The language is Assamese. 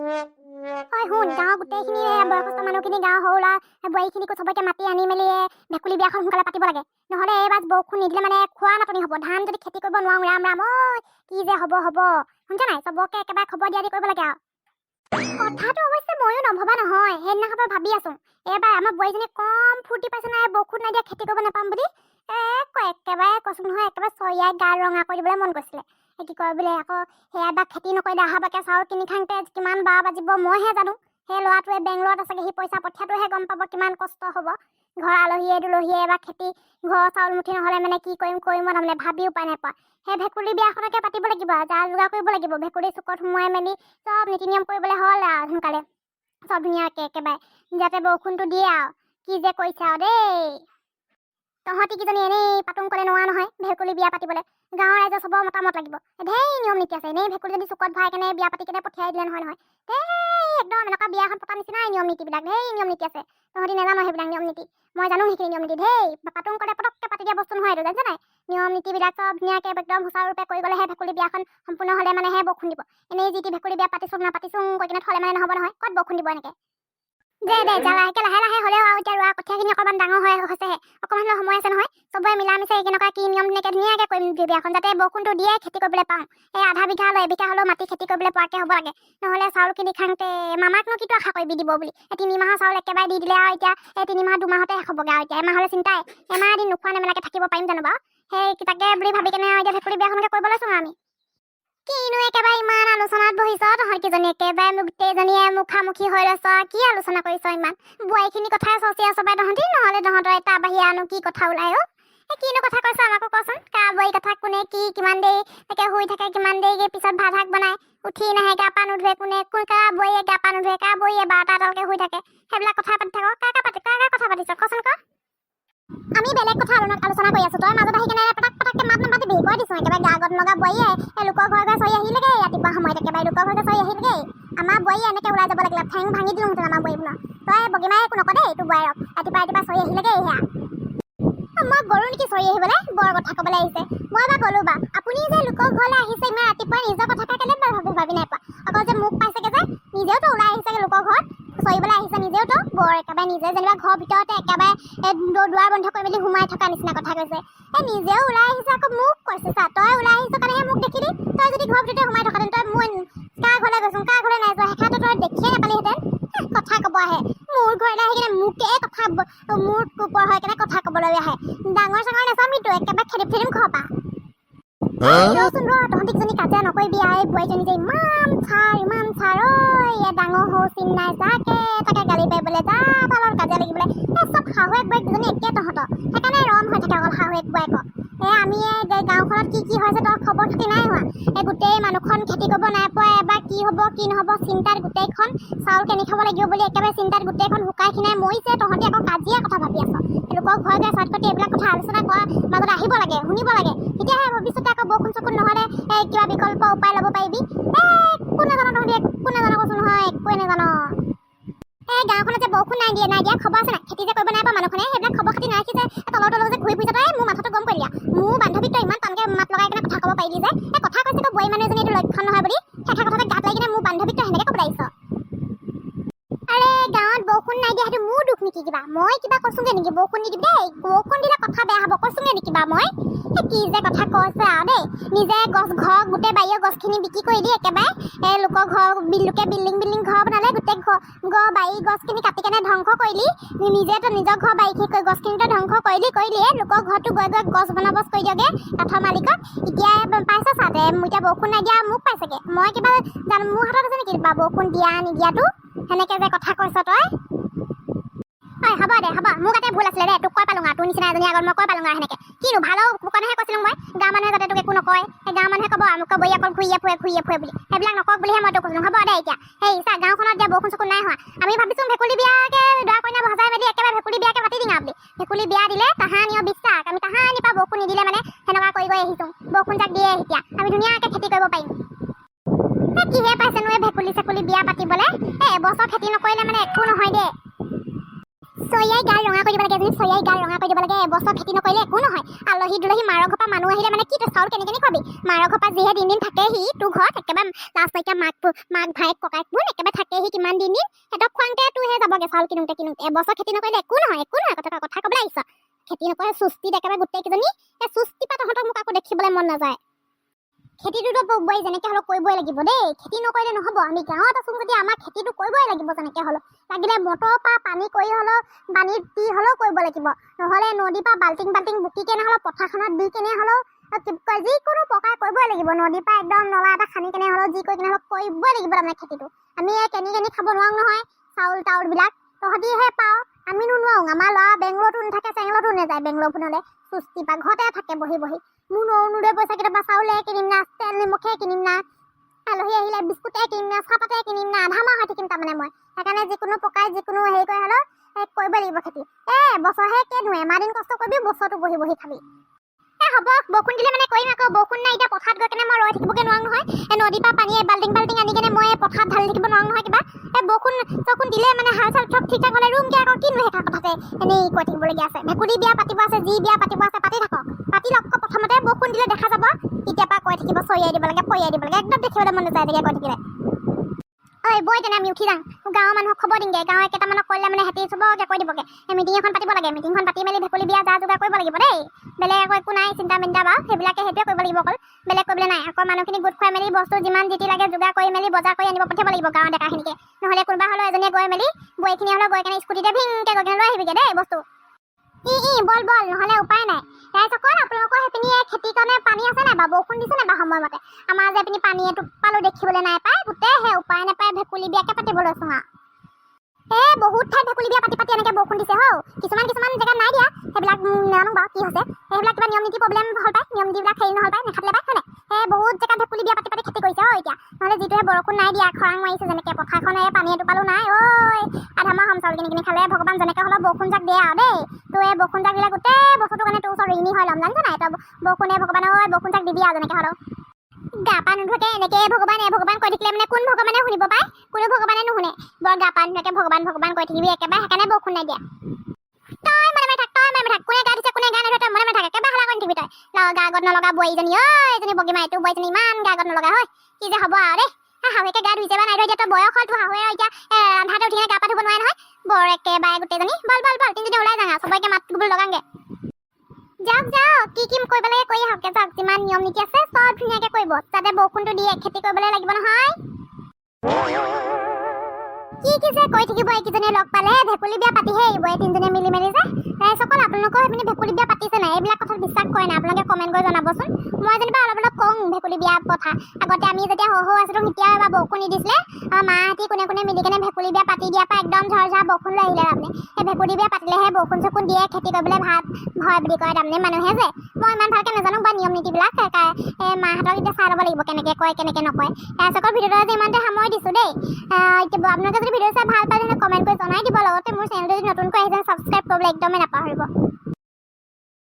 হয় শুন গাঁৱৰ গোটেইখিনি বয়সস্থ মানুহখিনি গাঁৱৰ সৰু ল'ৰা বোৱাৰীখিনিকো চবকে মাতি আনি মেলি ভেকুলী বিয়াখন সোনকালে পাতিব লাগে। নহ'লে এইবাৰ বৰষুণ নিদিলে মানে খোৱা নাটনি হ'ব ধান যদি খেতি কৰিব নোৱাৰো ৰাম ৰাম ঐ কি যে হ'ব হ'ব। শুনিছা নাই? চবকে একেবাৰে খবৰ দিয়া দি কৰিব লাগে আৰু। কথাটো অৱশ্যে ময়ো নভবা নহয় সেইদিনাখনৰ পৰা ভাবি আছো। এইবাৰ আমাৰ বোৱাৰীজনী কম ফূৰ্তি পাইছে নাই বৰষুণ নাই দিয়া খেতি কৰিব নাপাম বুলি। এ ক- একেবাৰে কৈছো নহয় একেবাৰে চৰিয়াই গা ৰঙা কৰি দিবলৈ মন এই কি কয় বোলে আকৌ সেয়া বা খেতি নকৰিলে আহা বাকে চাউল কিনি খাওঁতে কিমান বাৰ বাজিব মইহে জানো। সেই ল'ৰাটোৱে বেংগলত আছেগে সি পইচা পঠিয়াটোহে গম পাব কিমান কষ্ট হ'ব। ঘৰৰ আলহীয়ে দুলহীয়ে বা খেতি ঘৰৰ চাউল মুঠি নহ'লে মানে কি কৰিম কৰিম তাৰমানে ভাবি উপায় নাই পোৱা। সেই ভেকুলী বিয়াখনকে পাতিব লাগিব যা যোগাৰ কৰিব লাগিব। ভেকুলী চুকত সোমোৱাই মেলি চব নীতি নিয়ম কৰিবলৈ হ'ল আৰু সোনকালে। চব ধুনীয়াকৈ একেবাৰে যাতে বৰষুণটো দিয়ে আৰু কি যে কৰিছে আৰু দেই। তহঁতি কিজনী এনেই পাতোং ক'লে নোৱা নহয় ভেকুলী বিয়া পাতিবলৈ। গাঁৱৰ ৰাইজৰ চবৰ মতামত লাগিব। ঢেৰ নিয়ম নীতি আছে। এনেই ভেকুলী যদি চুকত ভৰাই কেনে বিয়া পাতি কেনে পঠিয়াই দিলে নহয় নহয়। ধেৰ একদম এনেকুৱা বিয়া এখন পতা নিচিনাই নিয়ম নীতিবিলাক। ঢেৰ নিয়ম নীতি আছে। তহঁতি নাজানো সেইবিলাক নিয়ম নীতি। মই জানো সেইখিনি নিয়ম নীতি। ধেই পাতোং ক'লে পটককৈ পাতি দিয়া বস্তু নহয় এইটো জানিছা নাই? নিয়ম নীতিবিলাক চব ধুনীয়াকৈ একদম সুচাৰুৰূপে কৰি গ'লেহে ভেকুলী বিয়াখন সম্পূৰ্ণ হ'লে মানেহে বৰষুণ দিব। এনেই যি টি ভেকুলী বিয়া পাতিছোঁ নাপাতিছোঁ কৈ কিনে থ'লে মানে নহ'ব নহয়। ক'ত বৰষুণ দিব এনেকৈ? দে দে যা লাহেকে লাহে লাহে হ'লেও আৰু এতিয়া ৰোৱা কঠীয়াখিনি অকণমান ডাঙৰ হৈ হৈছেহে অকণমান সময় আছে নহয়। চবৰে মিলা মিচাই কেনেকুৱা কি নিয়ম তেনেকৈ ধুনীয়াকৈ কৰিম বিয়াখন যাতে বৰষুণটো দিয়ে খেতি কৰিবলৈ পাওঁ। এই আধা বিঘা হ'লেও এবিঘা হ'লেও মাটি খেতি কৰিবলৈ পৰাকৈ হ'ব লাগে। নহ'লে চাউল কিনি খাওঁতে মামাকনো কিটো আশা কৰিবি দিব বুলি। এই তিনিমাহৰ চাউল একেবাৰে দি দিলে আৰু এতিয়া এই তিনিমাহ দুমাহতে শেষ হ'বগৈ আৰু এতিয়া। এমাহলৈ চিন্তাই। এমাহ এদিন নোখোৱা নেমেলাকৈ থাকিব পাৰিম জানো বাৰু। সেই তাকে বুলি ভাবি কেনে আৰু এতিয়া ভেকুলী বিয়াখনকে কৰিব লৈছোঁ আমি। কিনো একেবাৰে ইমান আলোচনাত বহিছ? তহঁতকেইজনী একেবাৰে মোক গোটেইজনীয়ে মুখামুখি হৈ লৈছ। কি আলোচনা কৰিছ ইমান? বোৱাৰীখিনি কথাই চচি আছ পাই তহঁতি? নহ'লে তহঁতৰ এটা বাহিৰে আনো কি কথা ওলাই অ' এই কিনো কথা কৈছ আমাকো কচোন? কাৰ বোৱাৰী কথা কোনে কি কিমান দেৰি তাকে শুই থাকে কিমান দেৰিকে পিছত ভাত শাক বনাই উঠি নাহে গা পা নুধুৱে কোনে? কোন কাৰ বোৱাৰীয়ে গা পা নুধুৱে? কাৰ বোৱাৰীয়ে বাৰটা এটালৈকে শুই থাকে? সেইবিলাক কথা পাতি থাক। কাৰ কাৰ পাতি কাৰ কাৰ কথা পাতিছ? কচোন ক? আমি বেলেগ কথা আলো- আলোচনা কৰি আছো। তই মাজত আহি কেনে পটাক পটাককে মাত নাপাতিবি কৈ দিছো। একেবাৰে গা আগত লগা বোৱাৰীয়ে এই লোকৰ ঘৰে ঘৰে চৰি আহিলেগে? ৰাতিপুৱা সময়ত একেবাৰে লোকৰ ঘৰে চৰি আহিলেগে। আমাৰ বোৱাৰীয়ে এনেকে ওলাই যাব লাগিলে। ঠেং ভাঙি দিলোহেঁতেন আমাৰ বোৱাৰীবোৰৰ। তই বগীমাই একো নকওঁ দেই তোৰ বোৱাৰীক ৰাতিপুৱা ৰাতিপুৱা চৰি আহিলেগে সেয়া মই গৰু নেকি চৰি আহিবলৈ? বৰ কথা ক'বলৈ আহিছে। মই বা গ'লো বা। আপুনি যে লোকৰ ঘৰলৈ আহিছে ইমান ৰাতিপুৱা নিজৰ কথাকে কেলে ভাবি নাই পোৱা। অকল যে মোক পাইছেগে যে নিজেওতো ওলাই আহিছেগে লোকৰ ঘৰত। চৰিবলৈ আহিছে নিজেওতো বৰ একেবাৰে নিজে যেনিবা ঘৰৰ ভিতৰতে একেবাৰে দুৱাৰ বন্ধ কৰি মেলি সোমাই থকা নিচিনা কথা কৈছে। এই নিজেও ওলাই আহিছে আকৌ মোক কৈছে চা তই ওলাই আহিছ কাৰণেহে মোক দেখিলি তই যদি ঘৰৰ ভিতৰতে সোমাই থকাহেঁতেন তই মোৰ কাৰ ঘৰলৈ গৈছো কাৰ ঘৰলৈ নাই যোৱা সেইখাতে তই দেখিয়ে নাপালিহেঁতেন কথা ক'ব আহে মোৰ ঘৰলৈ আহি কিনে মোকে কথা মোৰ কুকুৰ হৈ কেনে কথা ক'বলৈ আহে। ডাঙৰ চাঙৰ নাচামিতো একেবাৰে খেদিম খেদিম ঘৰৰ পৰা। ৰচোন ৰ তহঁতিকজনী কাজিয়া নকৰিবি আই বোৱাৰীজনী যে ইমান ছাৰ ইমান ছাৰ ঐ এ ডাঙৰ সৰু চিন নাই যাকে তাকে গালি পাৰিবলৈ যা তাৰ লগত কাজিয়া লাগিবলৈ এই চব শাহুৱেক বোৱাৰীক দুজনী একে তহঁতৰ সেইকাৰণে ৰম হৈ থাকে অকল শাহুৱেক বোৱাৰীকৰ এই আমি এই গে- গাঁওখনত কি কি হৈছে তই খবৰ খাতি নাই হোৱা এই গোটেই মানুহখন খেতি কৰিব নাই পোৱা এবাৰ কি হ'ব কি নহ'ব চিন্তাত গোটেইখন চাউল কিনি খাব লাগিব বুলি একেবাৰে চিন্তাত গোটেইখন শুকাই খিনাই মৰিছে তহঁতি আকৌ কাজিয়া কথা ভাবি আছ লোকৰ ঘৰে ঘৰে চাট পাতি এইবিলাক কথা আলোচনা কৰাৰ মাজত আহিব লাগে শুনিব লাগে বৰষুণ চকুন নহ'লে কিবা বিকল্প উপায় ল'ব পাৰিবি? কোনে জানো তহঁতি কোনে জানো কৈছো নহয় একোৱে নাজানো এই গাঁওখনত যে বৰষুণ নাই দিয়ে নাই দিয়া খবৰ আছে নাই? খেতি যে কৰিব নাই পৰা মানুহখনে সেইবিলাক খবৰ খাতি নাৰাখিছে তলৰ তলৰ যে ঘূৰি ফুৰিছে তই মোৰ মাথাটো গম কৰি দিয়া। মোৰ বান্ধৱীক তই ইমান টানকে মাত লগাই কিনে কথা ক'ব পাৰিলি যে এই কথা কৈছে তো বোৱাৰী মানুহ এজনী এইটো লক্ষণ নহয় বুলি ঠেকা কথাতে গাত লাগি কিনে মোৰ বান্ধৱীক তই সেনেকে ক'ব লাগিছ আৰে গাঁৱত বৰষুণ নাই দিয়া সেইটো মোৰ দুখ নেকি কিবা মই কিবা কৈছোগে নেকি বৰষুণ নিদিবি দেই বৰষুণ দিলে কথা বেয়া হ'ব কৈছোগে নেকি কিবা মই এই কি যে কথা কৈছে আৰু দেই নিজে গছ ঘৰ গোটেই বাৰীৰ গছখিনি বিক্ৰী কৰি দি একেবাৰে লোকৰ ঘৰ লোকে বিল্ডিং বিল্ডিং ঘৰ বনালে গোটেই ঘৰ বাৰী গছখিনি কাটি কেনে ধ্বংস কৰিলি নিজেতো নিজৰ ঘৰ বাৰীখিনি গছখিনিতো ধ্বংস কৰিলি কৰিলিয়ে লোকৰ ঘৰটো গৈ গৈ গছ বনাব কৰি দিয়গে কাঠৰ মালিকক। এতিয়া পাইছে চাতে এতিয়া বৰষুণ নাই দিয়া মোক পাইছেগে। মই কিবা জানো মোৰ হাতত আছে নেকি? বৰষুণ দিয়া নিদিয়াটো? সেনেকে যে কথা কৈছ তই। হয় হ'ব দে হ'ব। মোৰ তাতে ভুল আছিলে দে তোক কৈ পালোঙা তোৰ নিচিনা এজনী আগত মই কৈ পালোঙা সেনেকে। কিনো ভালো কাৰণেহে কৈছিলোঁ মই গাঁৱৰ মানুহে যাতে তোক একো নকয় সেই গাঁৱৰ মানুহে ক'ব আমুক বৈ অকল ঘূৰিয়ে ফুৰে ঘূৰিয়ে ফুৰে বুলি। সেইবিলাক নকওক বুলিহে মই তোক কৈছিলোঁ হ'ব দে এতিয়া। সেই চা গাঁওখনত এতিয়া বৰষুণ চৰষুণ নাই হোৱা। আমি ভাবিছোঁ ভেকুলী বিয়াকে দৰা কইনা ভজাই মেলি একেবাৰে ভেকুলী বিয়াকে পাতি দিঙা বুলি। ভেকুলী বিয়া দিলে তাহানিও বিশ্বাস। আমি তাহানিৰ পৰা বৰষুণ নিদিলে মানে সেনেকুৱা কৰি গৈ আহিছোঁ। বৰষুণ যাক দিয়ে এতিয়া। আমি ধুনীয়াকৈ খেতি কৰিব পাৰিম। কিহে পাইছেনো এই ভেকুলী চেকুলী বিয়া পাতিবলৈ? এই এবছৰ খেতি নকৰিলে মানে একো নহয় দেই চৰিয়াই গাল ৰঙা কৰি দিব লাগে এজনী চৰিয়াই গাল ৰঙা কৰি দিব লাগে এবছৰ খেতি নকৰিলে একো নহয়। আলহী দুলহী মাৰৰ ঘৰৰ পৰা মানুহ আহিলে মানে কি চাউল কেনে কেনে খুৱাবি মাৰৰ ঘৰৰ পৰা যিহে দিন দিন থাকেহি তোৰ ঘৰত একেবাৰে লাজ নাইকিয়া মাক মাক ভাইক ককাইকবোৰ একেবাৰে থাকেহি কিমান দিন দিন। সিহঁতক খুৱাওঁতে তোৰহে যাবগে চাউল কিনোতে কিনোতে। এবছৰ খেতি নকৰিলে একো নহয় একো নহয় কথা কথা ক'বলৈ আহিছ। খেতি নকৰে চুস্তিত একেবাৰে গোটেইকেইজনী। এই চুস্তি পৰা তহঁতক মোক আকৌ দেখিবলৈ মন নাযায়। খেতিটোতো বোৱাৰী যেনেকে হ'লেও কৰিবই লাগিব দেই। খেতি নকৰিলে নহ'ব আমি গাঁৱত আছোঁ যদি আমাৰ খেতিটো কৰিবই লাগিব যেনেকে হ'লেও। লাগিলে মটৰৰ পৰা পানী কৰি হ'লেও পানীত দি হ'লেও কৰিব লাগিব। নহ'লে নদীৰ পৰা বাল্টিং বাল্টিং বুকি কেনে হ'লেও পথাৰখনত দি কেনে হ'লেও যিকোনো প্ৰকাৰে কৰিবই লাগিব। নদীৰ পৰা একদম নলা এটা খান্দি কেনে হ'লেও যি কৰি কেনে হ'লেও কৰিবই লাগিব তাৰমানে খেতিটো। আমি এই কেনি কেনি খাব নোৱাৰো নহয় চাউল তাউলবিলাক। তহঁতিহে পাওঁ আমিনো নোৱাৰো। আমাৰ ল'ৰা বেংগলৰতো নাথাকে চেংগলতো নাযায়। বেংগলৰ ফোনলে চুস্তি পা ঘৰতে থাকে বহি বহি। মোৰ অৰুণোদয় পইচা কেতিয়াবা চাউলে কিনিম না তেল নিমখে কিনিম না আলহী আহিলে বিস্কুটে কিনিম না চাহপাতে কিনিম না আধা মাহ হৈ থাকিম তাৰমানে মই? সেইকাৰণে যিকোনো প্ৰকাৰে যিকোনো হেৰি কৰি হ'লেও এই কৰিব লাগিব খেতি। এ বছৰহে কেইনো এমাহ দিন কষ্ট কৰিবি বছৰটো বহি বহি খাবি। এ হ'ব বৰষুণ দিলে মানে কৰিম আকৌ বৰষুণ নাই এতিয়া পথাৰত গৈ কেনে মই ৰৈ থাকিবগৈ নোৱাৰো নহয়। এই নদীৰ পৰা পানী বাল্টিং বাল্টিং আনি কেনে মই পথাৰত ঢালি থাকিব নোৱাৰো নহয় কিবা। এই বৰষুণ চৰষুণ দিলে মানে হাল চাল চব ঠিক ঠাক হ'লে ৰুমকে আকৌ কিনো সেইটা কথাতে এনেই কৈ থাকিবলগীয়া আছে। ভেকুলী বিয়া পাতিব আছে যি বিয়া পাতিব আছে পাতি থাকক। পাতি লওক বৰষুণ দিলে দেখা যাব? তেতিয়াৰ পৰা কৈ থাকিব চৰিয়াই দিব লাগে পৰিয়াই দিব লাগে একদম দেখিবলৈ মন নাযায় তেতিয়া কৈ থাকিলে। ঐ বৈ তেনে আমি উঠি যাওঁ গাঁৱৰ মানুহক খবৰ দিমগে গাঁৱৰ কেইটামানক কৰিলে মানে সিহঁতি চবকে কৈ দিবগে। এই মিটিং এখন পাতিব লাগে মিটিংখন পাতি মেলি ভেকুলী বিয়া যা যোগাৰ কৰিব লাগিব দেই। বেলেগ একো একো নাই চিন্তা মিন্তা বাৰু সেইবিলাকে সেইটোৱে কৰিব লাগিব অকল বেলেগ কৰিবলৈ নাই। আকৌ মানুহখিনি গোট খুৱাই মেলি বস্তু যিমান যি লাগে যোগাৰ কৰি মেলি বজাৰ কৰি আনিব পঠিয়াব লাগিব গাঁৱৰ ডেকাখিনিকে। নহ'লে কোনোবা হ'লেও এজনীয়ে গৈ মেলি বৈখিনি হ'লেও গৈ কেনে স্কুটিতে ভিংকে গৈ কেনে লৈ আহিবিগে দেই বস্তু। ই ই বল বল নহ'লে উপায় নাই। ৰাইজসকল আপোনালোকৰ সেইপিনি এই খেতিৰ কাৰণে পানী আছে নাই বা বৰষুণ দিছে নাই বা সময়মতে? আমাৰ যে এইপিনি পানী এটোপালো দেখিবলৈ নাই পায় গোটেই সেই উপায় নাপায় ভেকুলী বিয়াকে পাতিবলৈ চোঁ এ বহুত ঠাইত ভেকুলী বিয়া পাতি পাতি এনেকে বৰষুণ দিছে হৌ কিছুমান কিছুমান জেগাত নাই দিয়া। সেইবিলাক নাজানো বাৰু কি হৈছে। সেইবিলাক কিবা নিয়ম নীতি প্ৰব্লেম হ'ল পায় নিয়ম নীতিবিলাক হেৰি নহ'ল পায় নেখালে পায় হয়নে? সেই বহুত জেগাত ভেকুলী বিয়া পাতি পাতি খেতি কৰিছে অ এতিয়া। নহ'লে যিটোহে বৰষুণ নাই দিয়া খৰাং মাৰিছে যেনেকে পথাৰখনে পানী এটোপালো নাই হম চাউল কিনি কিনি খালে ভগৱান যেনেকে হ'লেও বৰষুণ যাক দিয়ে আৰু দেই। তোৰ এই বৰষুণ যাক দিলে গোটেই বস্তুটোৰ কাৰণে তোৰ ওচৰত ঋণী হৈ ল'ম জানিছ নাই? তই বৰষুণে ভগৱানে ঐ বৰষুণ যাক দিবি আৰু যেনেকে হ'লেও। গা পা নোধোৱাকে এনেকে ভগৱান এ ভগৱান কৈ থাকিলে মানে কোন ভগৱানে শুনিব পায়? কোনো ভগৱানে নুশুনে। বৰ গা পা নোধোৱাকে ভগৱান ভগৱান কৈ থাকিবি একেবাৰে সেইকাৰণে বৰষুণ নাই দিয়া তই মনে মনে থাক তই মনে থাক। কোনে গা দিছে কোনে গা নধৰে তই মনে মনে থাক। একেবাৰে হালা কৰি থাকিবি তই। গা আগত নলগা বোৱাৰীজনী ঐ এজনী বগী মাৰি তোৰ বোৱাৰীজনী ইমান গা আগত নলগা হয়। কি যে হ'ব আৰু দেই। শাহুৱেকে গা ধুইছে বা নাই ধুৱা এতিয়া বয়স হ'ল তোৰ শাহুৱে এতিয়া এ, আন্ধাৰতে উঠি কিনে গা পা ধুব নোৱাৰে নহয়। বৰ একেবাৰে গোটেইজনী। বল বল বল তিনিজনী ওলাই যাওঁ চবকে মাত বোল লগাংগে। যাওক যাওক কি কি কৰিব লাগে কৰি আহক যাওক যিমান নিয়ম নীতি আছে চব ধুনীয়াকে কৰিব। তাতে বৰষুণটো দিয়ে খেতি কৰিবলৈ লাগিব নহয়। কি কি যে কৈ থাকিব এইকেইজনীয়ে লগ পালে ভেকুলী বিয়া পাতিহে আহিব এই তিনিজনীয়ে মিলি মেলি যে ৰাইজসকল আপোনালোকৰ সেইপিনে ভেকুলী বিয়া পাতিছে নাই? এইবিলাক কথাত বিশ্বাস কৰে নাই আপোনালোকে কমেণ্ট কৰি জনাবচোন। মই যেনিবা অলপ অলপ কওঁ ভেকুলী বিয়া কথা আগতে আমি যেতিয়া সৰু সৰু আছিলোঁ তেতিয়া এবাৰ বৰষুণ আমাৰ মাহঁতি কোনে কোনে মিলি কেনে ভেকুলী বিয়া পাতি দিয়াৰ পৰা একদম ঝৰ ঝৰ বৰষুণ লৈ আহিলে তাৰমানে। সেই ভেকুলী বিয়া পাতিলেহে বৰষুণ চৰষুণ দিয়ে খেতি কৰিবলৈ ভাল হয় বুলি কয় তাৰমানে মানুহে যে। মই ইমান ভালকৈ নাজানো বা নিয়ম নীতিবিলাক মাহঁতক এতিয়া চাই ল'ব লাগিব কেনেকৈ কয় কেনেকৈ নকয়। ৰাইজসকল ভিডিঅ'টো আজি ইমানতে সামৰি দিছোঁ দেই। এতিয়া আপোনালোকে যদি ভিডিঅ' চাই ভাল পালে কমেণ্ট কৰি জনাই দিব। লগতে মোৰ চেনেলটো যদি নতুনকৈ আহিছে ছাবস্ক্ৰাইব কৰিবলৈ একদমেই নাপাহৰিব।